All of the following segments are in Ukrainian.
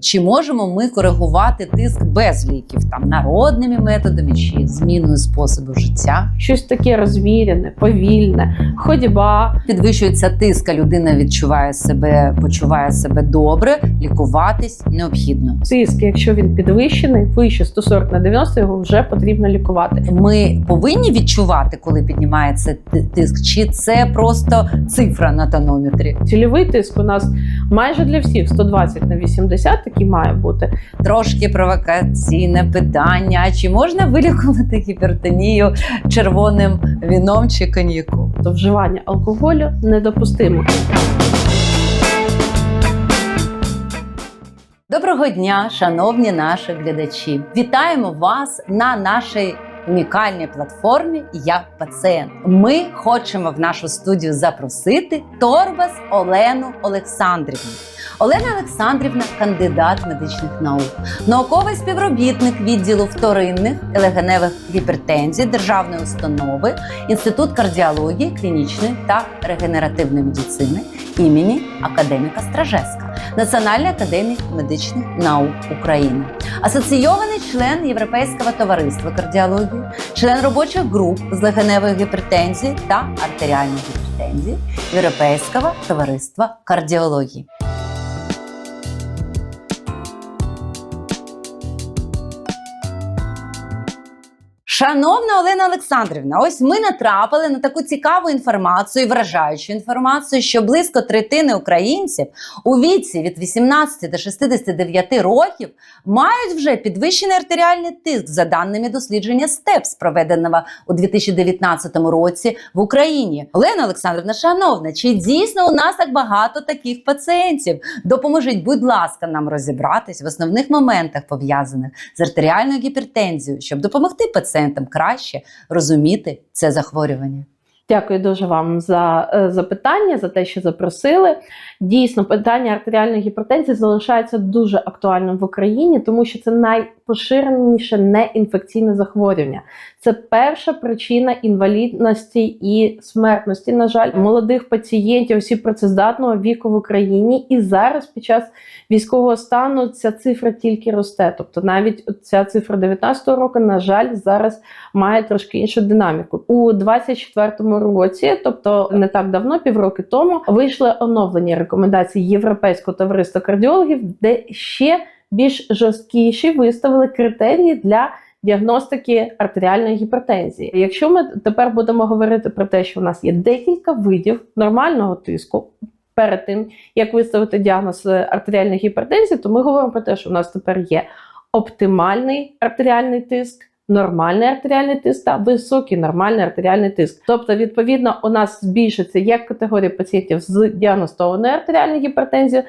Чи можемо ми коригувати тиск без ліків, там народними методами чи зміною способу життя? Щось таке розмірене, повільне, ходьба. Підвищується тиск, а людина відчуває себе, почуває себе добре, лікуватись необхідно. Тиск, якщо він підвищений, вище 140 на 90, його вже потрібно лікувати. Ми повинні відчувати, коли піднімається тиск, чи це просто цифра на тонометрі? Цільовий тиск у нас майже для всіх 120 на 80, такий має бути. Трошки провокаційне питання: а чи можна вилікувати гіпертонію червоним віном чи коньяком? То вживання алкоголю недопустимо. Доброго дня, шановні наші глядачі! Вітаємо вас на нашій унікальній платформі Я пацієнт. Ми хочемо в нашу студію запросити Торбас Олену Олександрівну. Олена Олександрівна кандидат медичних наук, науковий співробітник відділу вторинних і легеневих гіпертензій Державної установи, Інститут кардіології, клінічної та регенеративної медицини імені академіка Стражеска. Національної академії медичних наук України, асоційований член Європейського товариства кардіології, член робочих груп з легеневої гіпертензії та артеріальної гіпертензії Європейського товариства кардіології. Шановна Олена Олександрівна, ось ми натрапили на таку цікаву інформацію, вражаючу інформацію, що близько третини українців у віці від 18 до 69 років мають вже підвищений артеріальний тиск за даними дослідження СТЕПС, проведеного у 2019 році в Україні. Олена Олександрівна, шановна, чи дійсно у нас так багато таких пацієнтів? Допоможіть, будь ласка, нам розібратись в основних моментах пов'язаних з артеріальною гіпертензією, щоб допомогти пацієнтам краще розуміти це захворювання. Дякую дуже вам за е, запитання, за те, що запросили. Дійсно, питання артеріальної гіпертензії залишається дуже актуальним в Україні, тому що це найпоширеніше неінфекційне захворювання. Це перша причина інвалідності і смертності. На жаль, молодих пацієнтів осіб працездатного віку в Україні. І зараз, під час військового стану, ця цифра тільки росте. Тобто, навіть ця цифра 19 року, на жаль, зараз має трошки іншу динаміку. У 24-му році, тобто не так давно, півроки тому, вийшли оновлені рекомендації Європейського товариства кардіологів, де ще більш жорсткіші виставили критерії для. Діагностики артеріальної гіпертензії. Якщо ми тепер будемо говорити про те, що в нас є декілька видів нормального тиску перед тим, як виставити діагноз артеріальної гіпертензії, то ми говоримо про те, що в нас тепер є оптимальний артеріальний тиск. Нормальний артеріальний тиск та високий нормальний артеріальний тиск. Тобто, відповідно, у нас збільшиться як категорія пацієнтів з діагностованою артеріальною гіпертензією,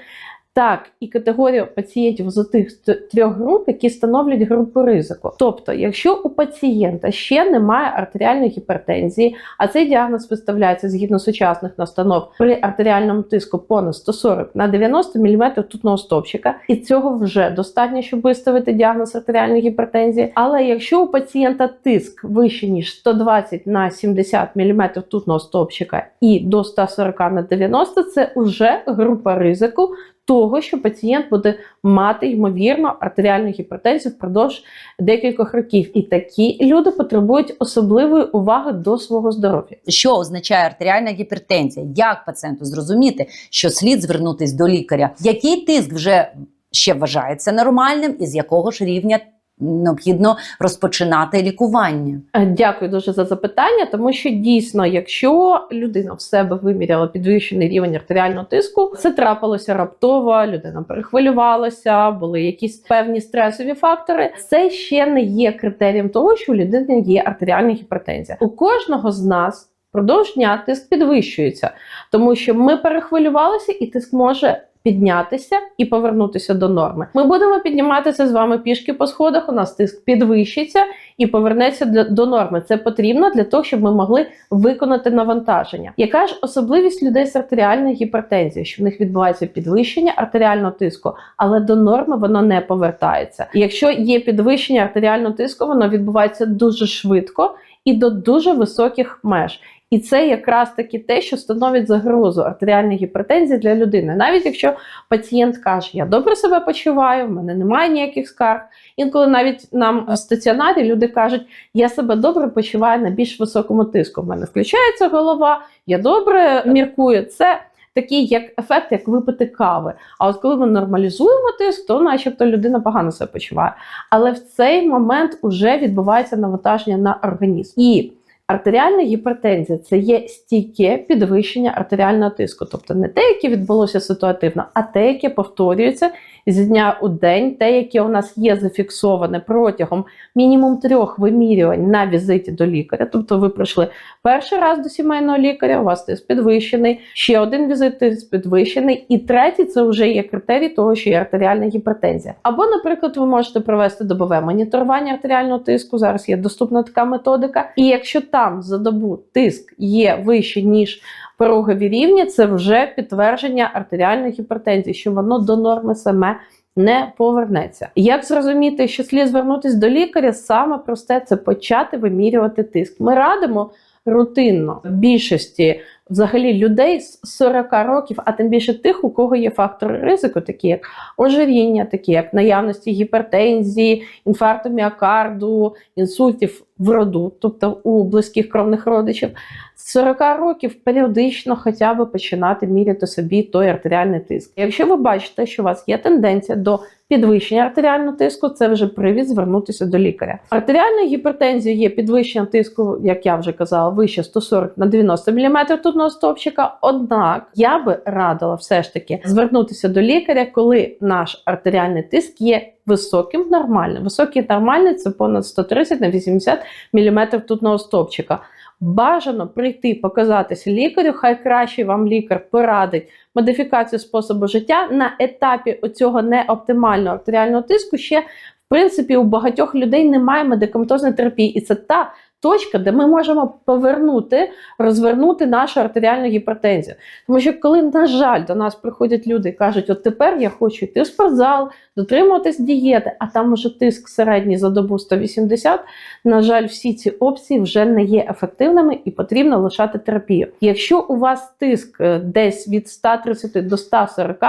так і категорія пацієнтів з тих трьох груп, які становлять групу ризику. Тобто, якщо у пацієнта ще немає артеріальної гіпертензії, а цей діагноз виставляється згідно сучасних настанов при артеріальному тиску понад 140 на 90 мм тутного стовпчика, і цього вже достатньо, щоб виставити діагноз артеріальної гіпертензії. Але якщо у пацієнта тиск вище ніж 120 на 70 мм тутного стовпчика і до 140 на 90, це вже група ризику того, що пацієнт буде мати ймовірно артеріальну гіпертензію впродовж декількох років, і такі люди потребують особливої уваги до свого здоров'я. Що означає артеріальна гіпертензія? Як пацієнту зрозуміти, що слід звернутись до лікаря? Який тиск вже ще вважається нормальним, і з якого ж рівня необхідно розпочинати лікування? Е, Дякую дуже за запитання, тому що дійсно, якщо людина в себе виміряла підвищений рівень артеріального тиску, це трапилося раптово, людина перехвилювалася, були якісь певні стресові фактори. Це ще не є критерієм того, що у людини є артеріальна гіпертензія. У кожного з нас впродовж дня тиск підвищується, тому що ми перехвилювалися, і тиск може піднятися і повернутися до норми. Ми будемо підніматися з вами пішки по сходах. У нас тиск підвищиться і повернеться до норми. Це потрібно для того, щоб ми могли виконати навантаження. Яка ж особливість людей з артеріальною гіпертензією? Що в них відбувається підвищення артеріального тиску, але до норми воно не повертається. І якщо є підвищення артеріального тиску, воно відбувається дуже швидко і до дуже високих меж. І це якраз таки те, що становить загрозу артеріальної гіпертензії для людини. Навіть якщо пацієнт каже, я добре себе почуваю, в мене немає ніяких скарг. Інколи навіть нам в стаціонарі люди кажуть, я себе добре почуваю на більш високому тиску. В мене включається голова, я добре міркую. Це такий як ефект, як випити кави. А от коли ми нормалізуємо тиск, то начебто людина погано себе почуває. Але в цей момент вже відбувається навантаження на організм. І артеріальна гіпертензія це є стійке підвищення артеріального тиску, тобто не те, яке відбулося ситуативно, а те, яке повторюється з дня у день, те, яке у нас є зафіксоване протягом мінімум трьох вимірювань на візиті до лікаря. Тобто, ви прийшли перший раз до сімейного лікаря, у вас тиск підвищений, ще один візит тиск підвищений, і третій це вже є критерій того, що є артеріальна гіпертензія. Або, наприклад, ви можете провести добове моніторування артеріального тиску. Зараз є доступна така методика. І якщо там за добу тиск є вищий ніж порогові рівні, це вже підтвердження артеріальної гіпертензії, що воно до норми саме не повернеться. Як зрозуміти, що слід звернутися до лікаря? Саме просте це почати вимірювати тиск. Ми радимо рутинно більшості взагалі людей з 40 років, а тим більше тих, у кого є фактори ризику, такі як ожиріння, такі як наявності гіпертензії, інфаркту міокарду, інсультів в роду, тобто у близьких кровних родичів. З 40 років періодично хоча б починати міряти собі той артеріальний тиск. Якщо ви бачите, що у вас є тенденція до підвищення артеріального тиску, це вже привід звернутися до лікаря. Артеріальна гіпертензія є підвищення тиску, як я вже казала, вище 140 на 90 мм тутного стовпчика. Однак я би радила все ж таки звернутися до лікаря, коли наш артеріальний тиск є високим нормальним. Високий нормальний це понад 130 на 80 мм тутного стовпчика. Бажано прийти показатися лікарю, хай краще вам лікар порадить модифікацію способу життя на етапі оцього неоптимального артеріального тиску. Ще в принципі у багатьох людей немає медикаментозної терапії, і це та точка, де ми можемо повернути, розвернути нашу артеріальну гіпертензію. Тому що, коли, на жаль, до нас приходять люди і кажуть, от тепер я хочу йти в спортзал, дотримуватись дієти, а там уже тиск середній за добу 180, на жаль, всі ці опції вже не є ефективними і потрібно лишати терапію. Якщо у вас тиск е, десь від 130 до 140,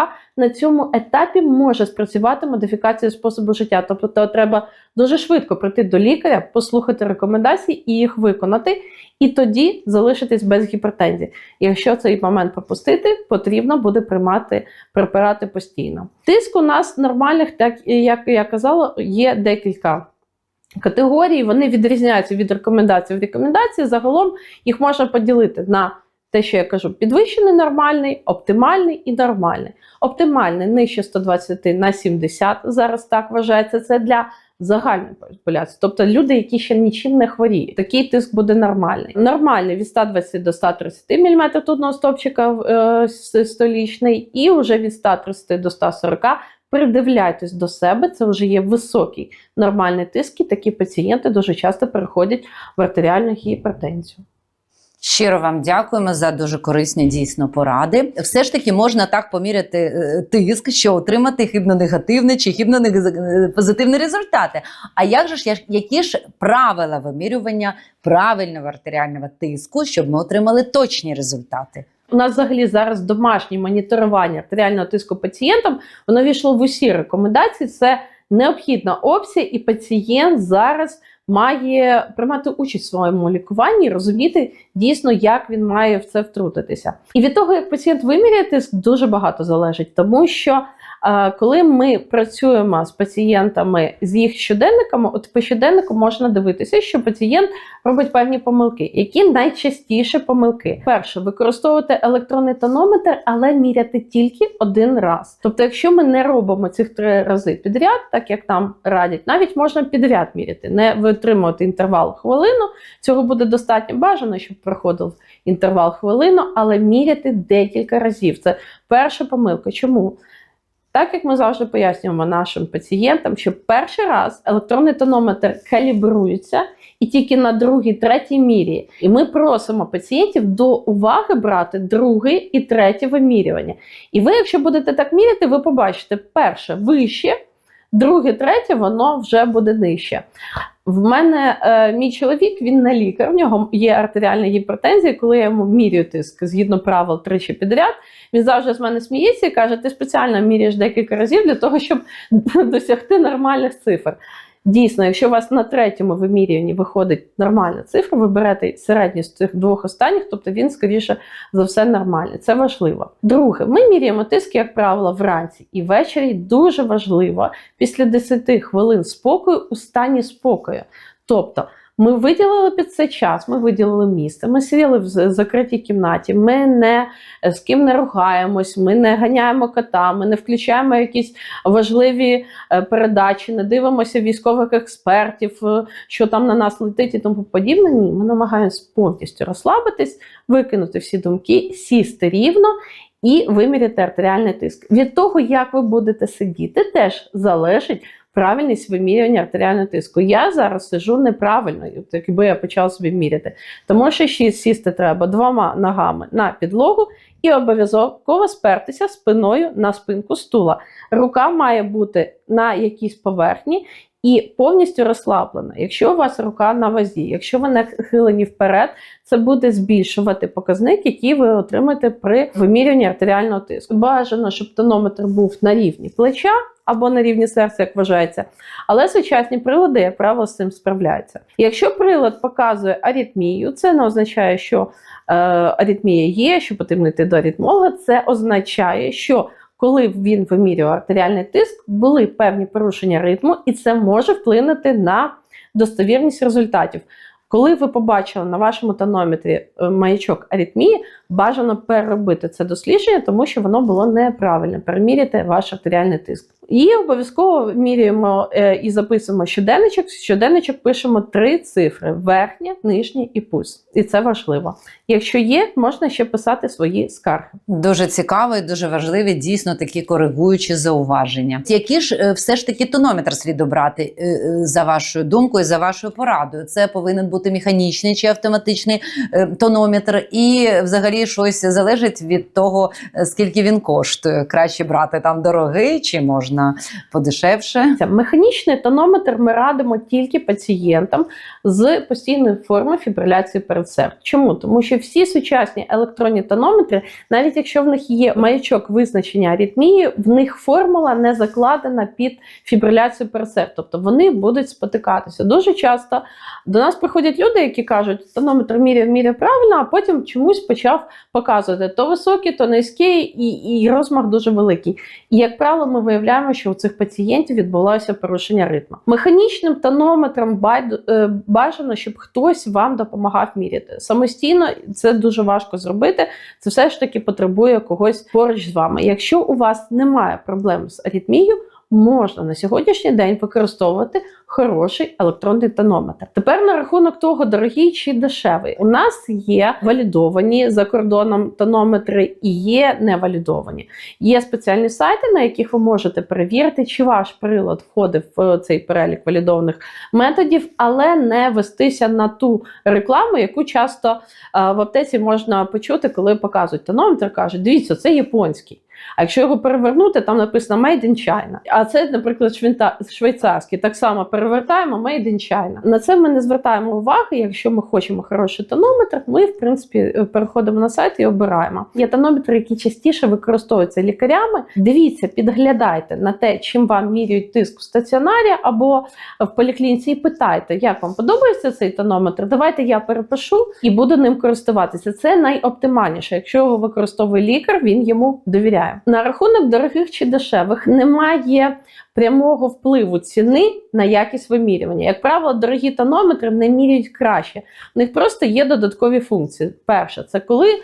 на цьому етапі може спрацювати модифікація способу життя. Тобто треба дуже швидко прийти до лікаря, послухати рекомендації і їх виконати, і тоді залишитись без гіпертензії. Якщо цей момент пропустити, потрібно буде приймати препарати постійно. Тиск у нас нормальних, так як я казала, є декілька. Категорій вони відрізняються від рекомендацій. В рекомендації загалом їх можна поділити на те, що я кажу, підвищений нормальний, оптимальний і нормальний. Оптимальний нижче 120 на 70, зараз так вважається. Це для загальної популяції, тобто люди, які ще нічим не хворіють. Такий тиск буде нормальний. Нормальний від 120 до 130 мм тутного стовпчика е, столічний, і вже від 130 до 140 Придивляйтесь до себе, це вже є високий нормальний тиск, і такі пацієнти дуже часто переходять в артеріальну гіпертензію. Щиро вам дякуємо за дуже корисні дійсно поради. Все ж таки можна так поміряти е, тиск, що отримати хибно-негативний чи хибно-позитивні результати. А як же ж які ж правила вимірювання правильного артеріального тиску, щоб ми отримали точні результати? У нас взагалі зараз домашнє моніторування артеріального тиску пацієнтам, воно війшло в усі рекомендації. Це необхідна опція, і пацієнт зараз має приймати участь в своєму лікуванні, розуміти дійсно, як він має в це втрутитися. І від того, як пацієнт виміряє тиск, дуже багато залежить, тому що. Коли ми працюємо з пацієнтами з їх щоденниками, от по щоденнику можна дивитися, що пацієнт робить певні помилки. Які найчастіше помилки? Перше, використовувати електронний тонометр, але міряти тільки один раз. Тобто, якщо ми не робимо цих три рази підряд, так як там радять, навіть можна підряд міряти, не витримувати інтервал хвилину. Цього буде достатньо бажано, щоб проходив інтервал хвилину, але міряти декілька разів. Це перша помилка. Чому? Так як ми завжди пояснюємо нашим пацієнтам, що перший раз електронний тонометр калібрується і тільки на другій, третій мірі. І ми просимо пацієнтів до уваги брати друге і третє вимірювання. І ви, якщо будете так міряти, ви побачите перше вище. Друге, третє, воно вже буде нижче. В мене е, мій чоловік, він не лікар, в нього є артеріальна гіпертензія. Коли я йому мірюю тиск згідно правил тричі підряд, він завжди з мене сміється і каже: ти спеціально міряєш декілька разів для того, щоб досягти нормальних цифр. Дійсно, якщо у вас на третьому вимірюванні виходить нормальна цифра, ви берете середню з цих двох останніх, тобто він скоріше за все нормальний. Це важливо. Друге, ми міряємо тиск, як правило, вранці і ввечері. Дуже важливо після 10 хвилин спокою у стані спокою. Тобто. Ми виділили під цей час, ми виділили місце, ми сиділи в закритій кімнаті, ми не е, з ким не ругаємось, ми не ганяємо кота, ми не включаємо якісь важливі е, передачі, не дивимося військових експертів, е, що там на нас летить і тому подібне. Ні, ми намагаємось повністю розслабитись, викинути всі думки, сісти рівно. І виміряти артеріальний тиск. Від того, як ви будете сидіти, теж залежить правильність вимірювання артеріального тиску. Я зараз сижу неправильно, якби я почала собі міряти. Тому що ще сісти треба двома ногами на підлогу і обов'язково спертися спиною на спинку стула. Рука має бути на якійсь поверхні. І повністю розслаблена. Якщо у вас рука на вазі, якщо ви нахилені вперед, це буде збільшувати показник, який ви отримаєте при вимірюванні артеріального тиску. Бажано, щоб тонометр був на рівні плеча або на рівні серця, як вважається. Але сучасні прилади, як правило, з цим справляються. Якщо прилад показує аритмію, це не означає, що е, аритмія є, що потрібно йти до аритмолога. Це означає, що коли він вимірював артеріальний тиск, були певні порушення ритму, і це може вплинути на достовірність результатів. Коли ви побачили на вашому тонометрі е, маячок аритмії, бажано переробити це дослідження, тому що воно було неправильне. Переміряти ваш артеріальний тиск. І обов'язково міряємо е, і записуємо щоденничок. Щоденничок пишемо три цифри: верхня, нижня і пульс. І це важливо. Якщо є, можна ще писати свої скарги. Дуже цікаво і дуже важливі дійсно такі коригуючі зауваження. Які ж е, все ж таки тонометр слід обрати за вашою думкою, за вашою порадою? Це повинен бути механічний чи автоматичний е, тонометр, і взагалі щось залежить від того, е, скільки він коштує. Краще брати там дорогий, чи можна подешевше. Механічний тонометр ми радимо тільки пацієнтам з постійною формою фібриляції передсердь. Чому? Тому що всі сучасні електронні тонометри, навіть якщо в них є маячок визначення аритмії, в них формула не закладена під фібриляцію передсердь. Тобто вони будуть спотикатися. Дуже часто до нас приходять люди, які кажуть, тонометр міряв, міряв правильно, а потім чомусь почав показувати то високий, то низький, і, і розмах дуже великий. І, як правило, ми виявляємо, що у цих пацієнтів відбулося порушення ритму. Механічним тонометром е, бажано, щоб хтось вам допомагав міряти. Самостійно це дуже важко зробити. Це все ж таки потребує когось поруч з вами. Якщо у вас немає проблем з аритмією, можна на сьогоднішній день використовувати хороший електронний тонометр. Тепер на рахунок того, дорогий чи дешевий. У нас є валідовані за кордоном тонометри і є невалідовані. Є спеціальні сайти, на яких ви можете перевірити, чи ваш прилад входить в цей перелік валідованих методів, але не вестися на ту рекламу, яку часто е, в аптеці можна почути, коли показують тонометр, кажуть, дивіться, це японський. А якщо його перевернути, там написано Made in China. А це, наприклад, швейцарський. Так само перевертаємо Made in China. На це ми не звертаємо уваги. Якщо ми хочемо хороший тонометр, ми в принципі е, переходимо на сайт і обираємо. Є тонометри, які частіше використовуються лікарями. Дивіться, підглядайте на те, чим вам міряють тиск в стаціонарі або в поліклініці, і питайте, як вам подобається цей тонометр. Давайте я перепишу і буду ним користуватися. Це найоптимальніше. Якщо його використовує лікар, він йому довіряє. На рахунок дорогих чи дешевих немає прямого впливу ціни на якість вимірювання. Як правило, дорогі тонометри не міряють краще. У них просто є додаткові функції. Перше, це коли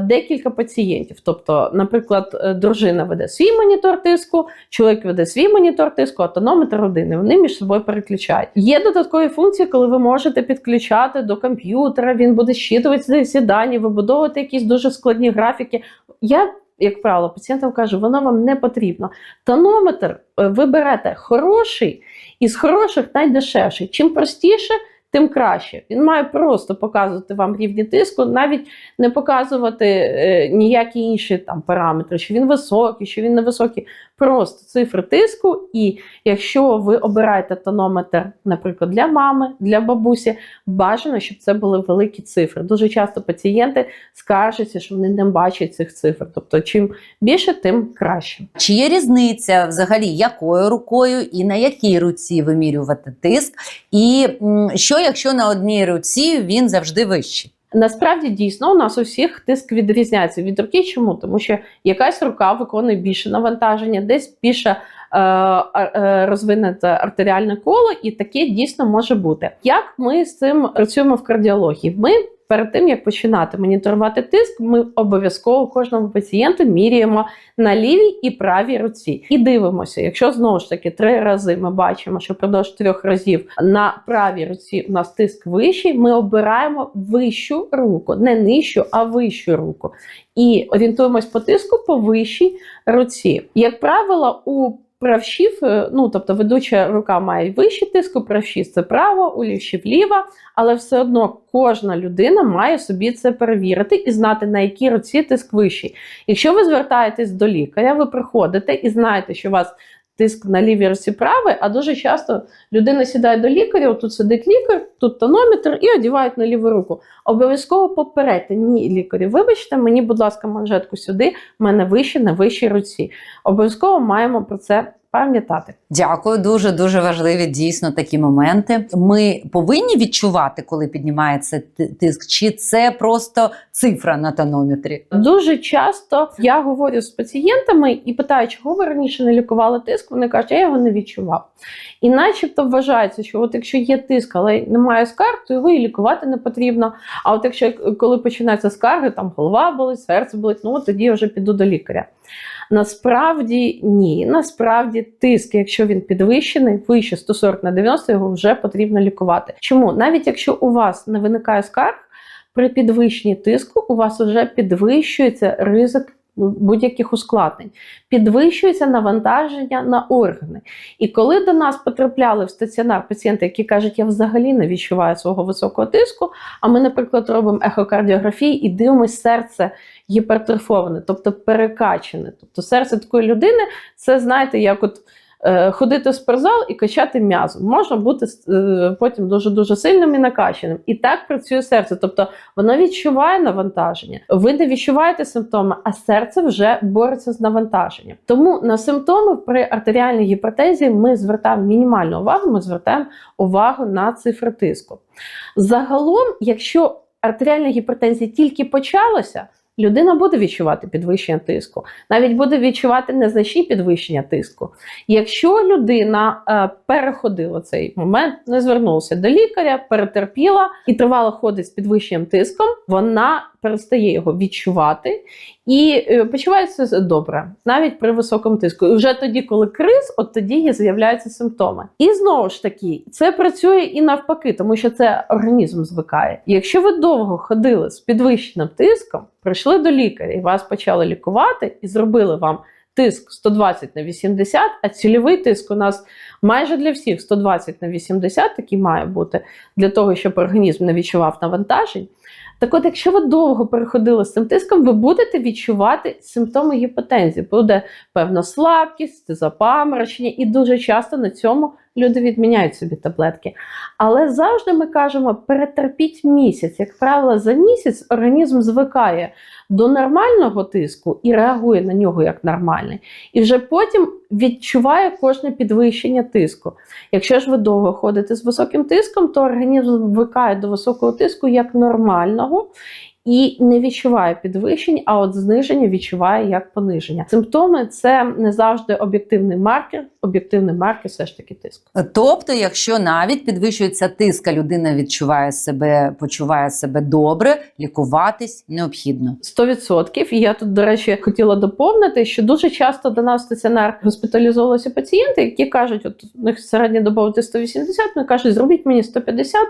декілька пацієнтів. Тобто, наприклад, е, дружина веде свій монітор тиску, чоловік веде свій монітор тиску, а тонометр один. і Вони між собою переключають. Є додаткові функції, коли ви можете підключати до комп'ютера, він буде щитувати ці дані, вибудовувати якісь дуже складні графіки. Я як правило, пацієнтам кажу, воно вам не потрібно. Тонометр е, ви берете хороший із хороших найдешевший. Чим простіше, тим краще. Він має просто показувати вам рівні тиску, навіть не показувати е, ніякі інші там параметри, що він високий, що він невисокий. Просто цифри тиску, і якщо ви обираєте тонометр, наприклад, для мами, для бабусі, бажано, щоб це були великі цифри. Дуже часто пацієнти скаржаться, що вони не бачать цих цифр. Тобто, чим більше, тим краще. Чи є різниця взагалі, якою рукою і на якій руці вимірювати тиск? І що якщо на одній руці він завжди вищий? Насправді дійсно у нас усіх тиск відрізняється від руки. Чому? Тому що якась рука виконує більше навантаження, десь більше е, е, розвинуте артеріальне коло, і таке дійсно може бути. Як ми з цим працюємо в кардіології? Ми перед тим як починати моніторувати тиск, ми обов'язково кожному пацієнту міряємо на лівій і правій руці і дивимося. Якщо знову ж таки три рази ми бачимо, що впродовж трьох разів на правій руці у нас тиск вищий, ми обираємо вищу руку, не нижчу, а вищу руку. І орієнтуємось по тиску по вищій руці. Як правило, у правшів, е, ну тобто ведуча рука має вищий тиск, у правші це право, у лівші вліва, але все одно кожна людина має собі це перевірити і знати, на якій руці тиск вищий. Якщо ви звертаєтесь до лікаря, ви приходите і знаєте, що у вас тиск на лівій руці правий, а дуже часто людина сідає до лікаря, тут сидить лікар, тут тонометр і одівають на ліву руку. Обов'язково попередьте, ні, лікарі, вибачте, мені, будь ласка, манжетку сюди, в мене вище на вищій руці. Обов'язково маємо про це пам'ятати. Дякую, дуже дуже важливі дійсно такі моменти. Ми повинні відчувати, коли піднімається тиск, чи це просто цифра на тонометрі? Дуже часто я говорю з пацієнтами і питаю, чого ви раніше не лікували тиск. Вони кажуть, я його не відчував. І начебто вважається, що от якщо є тиск, але немає скарг, то його і лікувати не потрібно. А от якщо коли починаються скарги, там голова болить, серце болить, ну от тоді я вже піду до лікаря. Насправді ні. Насправді тиск, якщо він підвищений, вище 140 на 90, його вже потрібно лікувати. Чому? Навіть якщо у вас не виникає скарг, при підвищенні тиску у вас вже підвищується ризик будь-яких ускладнень, підвищується навантаження на органи. І коли до нас потрапляли в стаціонар пацієнти, які кажуть, я взагалі не відчуваю свого високого тиску, а ми, наприклад, робимо ехокардіографії і дивимося серце гіпертрофоване, тобто перекачане. Тобто серце такої людини, це знаєте, як от. е, Ходити в спортзал і качати м'язо. Можна бути е, потім дуже-дуже сильним і накачаним. І так працює серце. Тобто воно відчуває навантаження. Ви не відчуваєте симптоми, а серце вже бореться з навантаженням. Тому на симптоми при артеріальній гіпертезії ми звертаємо мінімальну увагу, ми звертаємо увагу на цифри тиску. Загалом, якщо артеріальна гіпертензія тільки почалася, людина буде відчувати підвищення тиску, навіть буде відчувати незначні підвищення тиску. Якщо людина е, переходила цей момент, не звернулася до лікаря, перетерпіла і тривало ходить з підвищенням тиском, вона перестає його відчувати і е, почувається добре, навіть при високому тиску. І вже тоді, коли криз, от тоді з'являються симптоми. І знову ж таки, це працює і навпаки, тому що це організм звикає. Якщо ви довго ходили з підвищеним тиском, прийшли до лікаря і вас почали лікувати, і зробили вам. Тиск 120 на 80, а цільовий тиск у нас майже для всіх 120 на 80, такий має бути для того, щоб організм не відчував навантажень. Так от, якщо ви довго переходили з цим тиском, ви будете відчувати симптоми гіпотензії. Буде певна слабкість, запаморочення, і дуже часто на цьому люди відміняють собі таблетки. Але завжди ми кажемо: перетерпіть місяць. Як правило, за місяць організм звикає до нормального тиску і реагує на нього як нормальний. І вже потім відчуває кожне підвищення тиску. Якщо ж ви довго ходите з високим тиском, то організм звикає до високого тиску як нормального. І не відчуває підвищень, а от зниження відчуває як пониження. Симптоми це не завжди об'єктивний маркер. Об'єктивний маркер все ж таки тиск. Тобто, якщо навіть підвищується тиск, а людина відчуває себе, почуває себе добре, лікуватись необхідно. 100%. І я тут, до речі, хотіла доповнити, що дуже часто до нас стаціонар госпіталізовувалися пацієнти, які кажуть, от у них середньодобовий 180, вони кажуть, зробіть мені 150.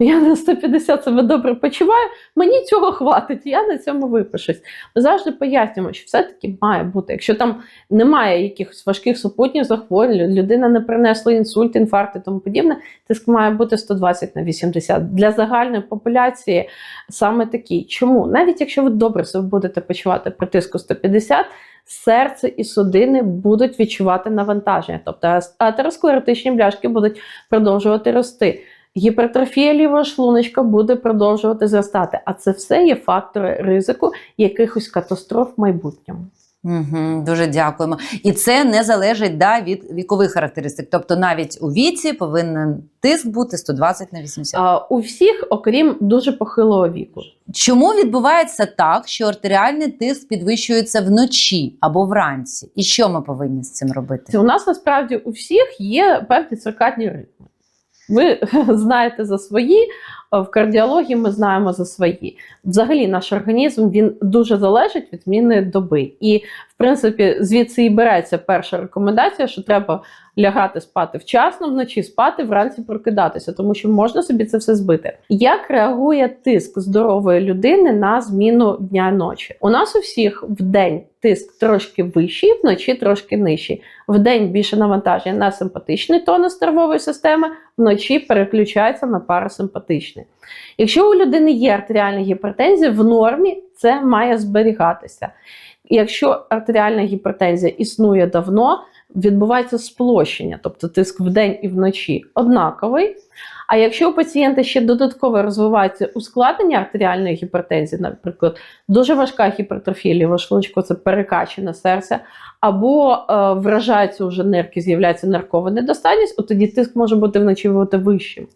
Я на 150 себе добре почуваю, мені цього хватить, я на цьому випишусь. Ми завжди пояснюємо, що все-таки має бути. Якщо там немає якихось важких супутніх захворювань, людина не принесла інсульт, інфаркт і тому подібне, тиск має бути 120 на 80. Для загальної популяції саме такий. Чому? Навіть якщо ви добре себе будете почувати при тиску 150, серце і судини будуть відчувати навантаження, тобто атеросклеротичні бляшки будуть продовжувати рости. Гіпертрофія лівого шлуночка буде продовжувати зростати. А це все є фактори ризику якихось катастроф в майбутньому. Угу, дуже дякуємо. І це не залежить да, від вікових характеристик. Тобто навіть у віці повинен тиск бути 120 на 80. А, у всіх, окрім дуже похилого віку. Чому відбувається так, що артеріальний тиск підвищується вночі або вранці? І що ми повинні з цим робити? У нас насправді у всіх є певні циркадні ритми. Ви знаєте за свої, в кардіології ми знаємо за свої. Взагалі, наш організм він дуже залежить від зміни доби. І, в принципі, звідси і береться перша рекомендація, що треба лягати спати вчасно, вночі спати, вранці прокидатися, тому що можна собі це все збити. Як реагує тиск здорової людини на зміну дня ночі? У нас у всіх в день тиск трошки вищий, вночі трошки нижчий. В день більше навантаження на симпатичний тонус нервової системи, вночі переключається на парасимпатичний. Якщо у людини є артеріальна гіпертензія, в нормі це має зберігатися. Якщо артеріальна гіпертензія існує давно, відбувається сплощення, тобто тиск вдень і вночі однаковий. А якщо у пацієнта ще додатково розвивається ускладнення артеріальної гіпертензії, наприклад, дуже важка гіпертрофія лівого це перекачане серце, або е, вражаються вже нирки, з'являється ниркова недостатність, от тоді тиск може бути вночі вищим.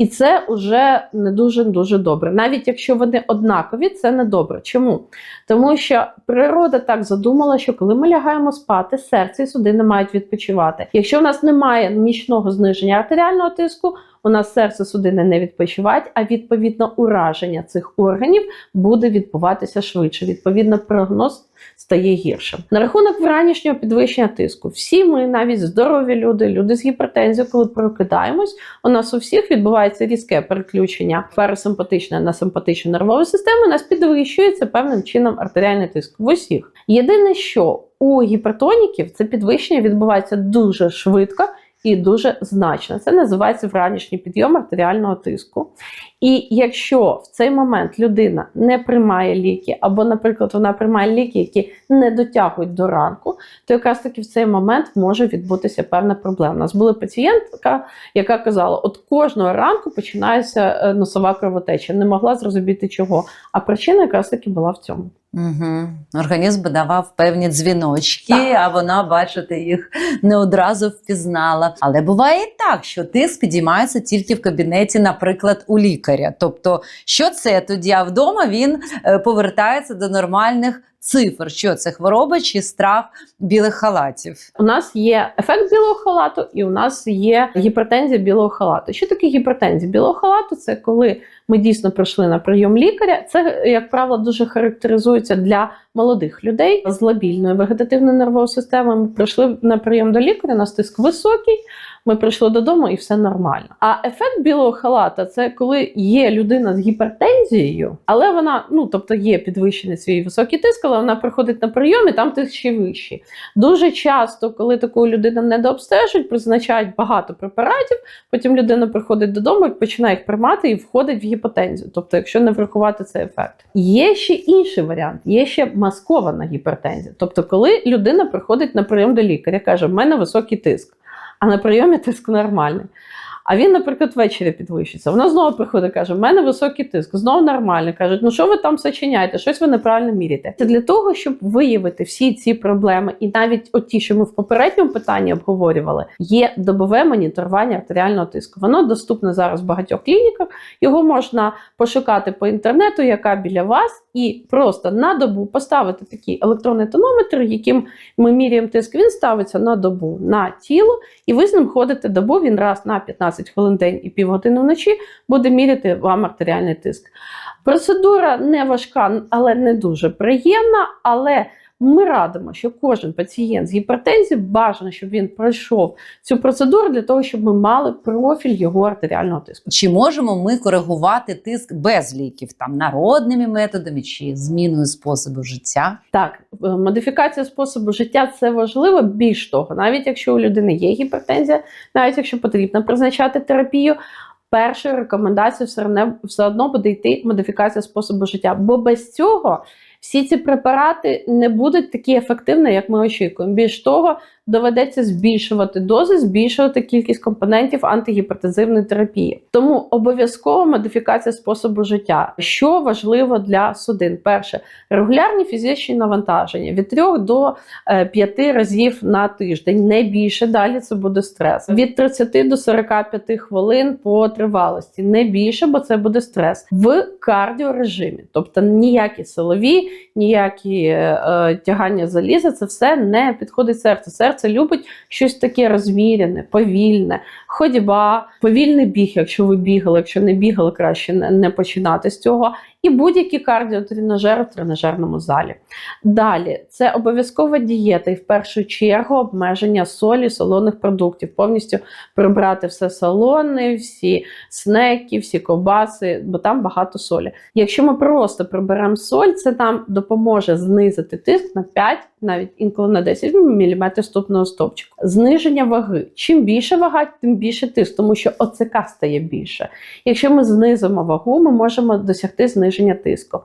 І це вже не дуже дуже добре. Навіть якщо вони однакові, це не добре. Чому? Тому що природа так задумала, що коли ми лягаємо спати, серце і судини мають відпочивати. Якщо в нас немає нічного зниження артеріального тиску, у нас серце судини не відпочивають, а відповідно ураження цих органів буде відбуватися швидше. Відповідно, прогноз стає гіршим. На рахунок вранішнього підвищення тиску, всі ми, навіть здорові люди, люди з гіпертензією, коли прокидаємось, у нас у всіх відбувається різке переключення парасимпатичної на симпатичну нервову систему. Нас підвищується певним чином артеріальний тиск в усіх. Єдине, що у гіпертоніків це підвищення відбувається дуже швидко і дуже значно. Це називається вранішній підйом артеріального тиску. І якщо в цей момент людина не приймає ліки, або, наприклад, вона приймає ліки, які не дотягують до ранку, то якраз таки в цей момент може відбутися певна проблема. У нас була пацієнтка, яка казала: от кожного ранку починається е, носова кровотеча, не могла зрозуміти чого. А причина якраз таки була в цьому. Угу. Організм би давав певні дзвіночки, Так. а вона, бачите, їх не одразу впізнала. Але буває і так, що тиск підіймається тільки в кабінеті, наприклад, у лікаря. Тобто, що це тоді? А вдома він е, повертається до нормальних цифр. Що це хвороба чи страх білих халатів? У нас є ефект білого халату, і у нас є гіпертензія білого халату. Що таке гіпертензія білого халату? Це коли ми дійсно прийшли на прийом лікаря. Це, як правило, дуже характеризується для молодих людей з лабільною вегетативною нервовою системою. Ми прийшли на прийом до лікаря, у нас тиск високий. Ми прийшли додому і все нормально. А ефект білого халата це коли є людина з гіпертензією, але вона, ну тобто, є підвищений свій високий тиск, але вона приходить на прийом і там тиск ще вищий. Дуже часто, коли таку людину недообстежують, призначають багато препаратів. Потім людина приходить додому, і починає їх приймати і входить в гіпотензію. Тобто, якщо не врахувати цей ефект, є ще інший варіант, є ще маскована гіпертензія. Тобто, коли людина приходить на прийом до лікаря, каже: в мене високий тиск, а на прийомі тиск нормальний. А він, наприклад, ввечері підвищиться. Вона знову приходить, каже: в мене високий тиск, знову нормально. Кажуть, ну що ви там сочиняєте? Щось ви неправильно міряєте. Це для того, щоб виявити всі ці проблеми, і навіть от ті, що ми в попередньому питанні обговорювали, є добове моніторування артеріального тиску. Воно доступне зараз в багатьох клініках. Його можна пошукати по інтернету, яка біля вас, і просто на добу поставити такий електронний тонометр, яким ми міряємо тиск. Він ставиться на добу на тіло, і ви з ним ходите добу. Він раз на 15 хвилин день і півгодини вночі буде міряти вам артеріальний тиск. Процедура не важка, але не дуже приємна. Але ми радимо, що кожен пацієнт з гіпертензією бажано, щоб він пройшов цю процедуру для того, щоб ми мали профіль його артеріального тиску. Чи можемо ми коригувати тиск без ліків, там народними методами чи зміною способу життя? Так, е, модифікація способу життя це важливо. Більш того, навіть якщо у людини є гіпертензія, навіть якщо потрібно призначати терапію. Першою рекомендацією все все одно буде йти модифікація способу життя, бо без цього всі ці препарати не будуть такі ефективні, як ми очікуємо. Більш того, доведеться збільшувати дози, збільшувати кількість компонентів антигіпертензивної терапії. Тому обов'язково модифікація способу життя. Що важливо для судин? Перше, регулярні фізичні навантаження від 3 до 5 разів на тиждень, не більше. Далі це буде стрес. Від 30 до 45 хвилин по тривалості, не більше, бо це буде стрес в кардіорежимі. Тобто ніякі силові, ніякі е, тягання заліза, це все не підходить серцю. Серце любить щось таке розмірене, повільне, ходьба, повільний біг, якщо ви бігали, якщо не бігали, краще не починати з цього. І будь-які кардіотренажери в тренажерному залі. Далі це обов'язкова дієта, і в першу чергу обмеження солі, солоних продуктів, повністю прибрати все солоне, всі снеки, всі ковбаси, бо там багато солі. Якщо ми просто приберемо соль, це нам допоможе знизити тиск на 5, навіть інколи на 10 мм ступного стопчика. Зниження ваги. Чим більше вага, тим більше тиск, тому що ОЦК стає більше. Якщо ми знизимо вагу, ми можемо досягти зниження тиску.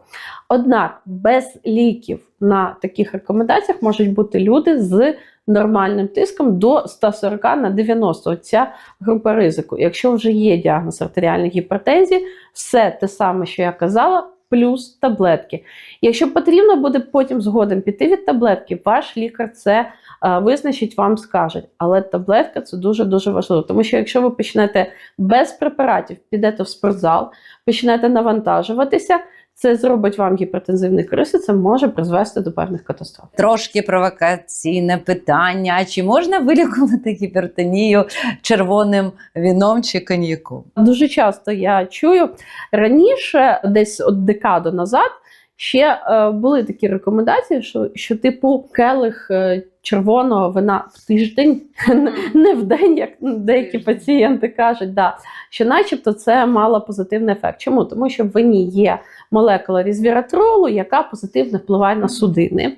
Однак без ліків на таких рекомендаціях можуть бути люди з нормальним тиском до 140 на 90. Оця група ризику. Якщо вже є діагноз артеріальної гіпертензії, все те саме, що я казала. Плюс таблетки. Якщо потрібно буде потім згодом піти від таблетки, ваш лікар це визначить, вам скаже. Але таблетка це дуже дуже важливо. Тому що якщо ви почнете без препаратів, підете в спортзал, почнете навантажуватися, це зробить вам гіпертензивний криз, і це може призвести до певних катастроф. Трошки провокаційне питання: а чи можна вилікувати гіпертонію червоним віном чи коньяком? Дуже часто я чую раніше, десь от декаду назад, ще е, були такі рекомендації, що, що типу келих е, червоного вина в тиждень, не в день, як деякі пацієнти кажуть, да, що начебто це мало позитивний ефект. Чому? Тому що в вині є молекула різвіратролу, яка позитивно впливає на судини.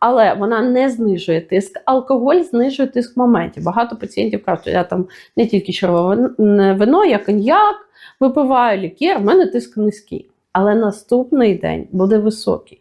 Але вона не знижує тиск. Алкоголь знижує тиск в моменті. Багато пацієнтів кажуть, що я там не тільки червоне вино, я коньяк випиваю лікер, в мене тиск низький. Але наступний день буде високий.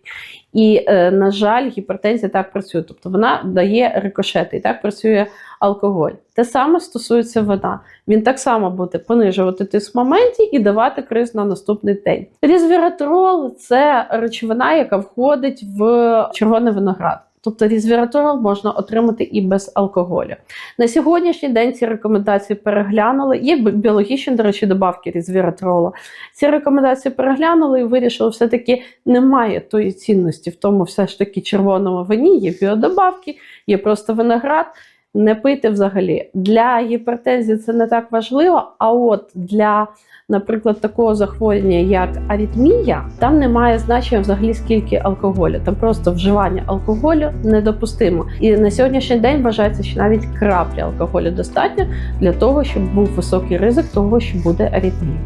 І, е, на жаль, гіпертензія так працює. Тобто вона дає рикошети, і так працює алкоголь. Те саме стосується вина. Він так само буде понижувати тиск в моменті і давати криз на наступний день. Різвіратрол це речовина, яка входить в червоний виноград. Тобто різвіратрол можна отримати і без алкоголю. На сьогоднішній день ці рекомендації переглянули. Є біологічні, до речі, добавки різвіратролу. Ці рекомендації переглянули і вирішили, все-таки немає тої цінності в тому, все ж таки червоному вині, є біодобавки, є просто виноград. Не пити взагалі. Для гіпертензії це не так важливо, а от для, наприклад, такого захворювання, як аритмія, там немає значення взагалі скільки алкоголю. Там просто вживання алкоголю недопустимо. І на сьогоднішній день вважається, що навіть краплі алкоголю достатньо для того, щоб був високий ризик того, що буде аритмія.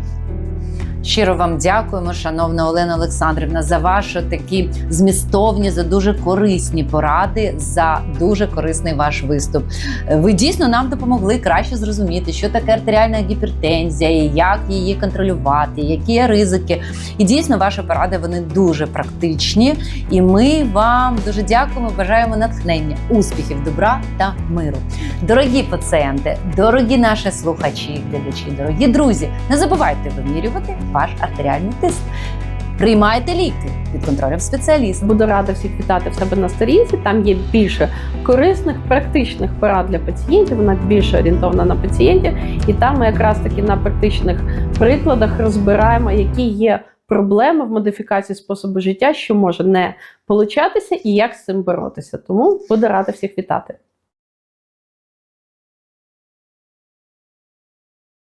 Щиро вам дякуємо, шановна Олена Олександрівна, за ваші такі змістовні, за дуже корисні поради, за дуже корисний ваш виступ. Ви дійсно нам допомогли краще зрозуміти, що таке артеріальна гіпертензія, і як її контролювати, які є ризики. І дійсно, ваші поради вони дуже практичні. І ми вам дуже дякуємо. Бажаємо натхнення, успіхів, добра та миру. Дорогі пацієнти, дорогі наші слухачі, глядачі, дорогі друзі, не забувайте вимірювати ваш артеріальний тиск. Приймайте ліки під контролем спеціаліста. Буду рада всіх вітати в себе на сторінці. Там є більше корисних, практичних порад для пацієнтів. Вона більше орієнтована на пацієнтів, і там ми якраз таки на практичних прикладах розбираємо, які є проблеми в модифікації способу життя, що може не получатися, і як з цим боротися. Тому буду рада всіх вітати.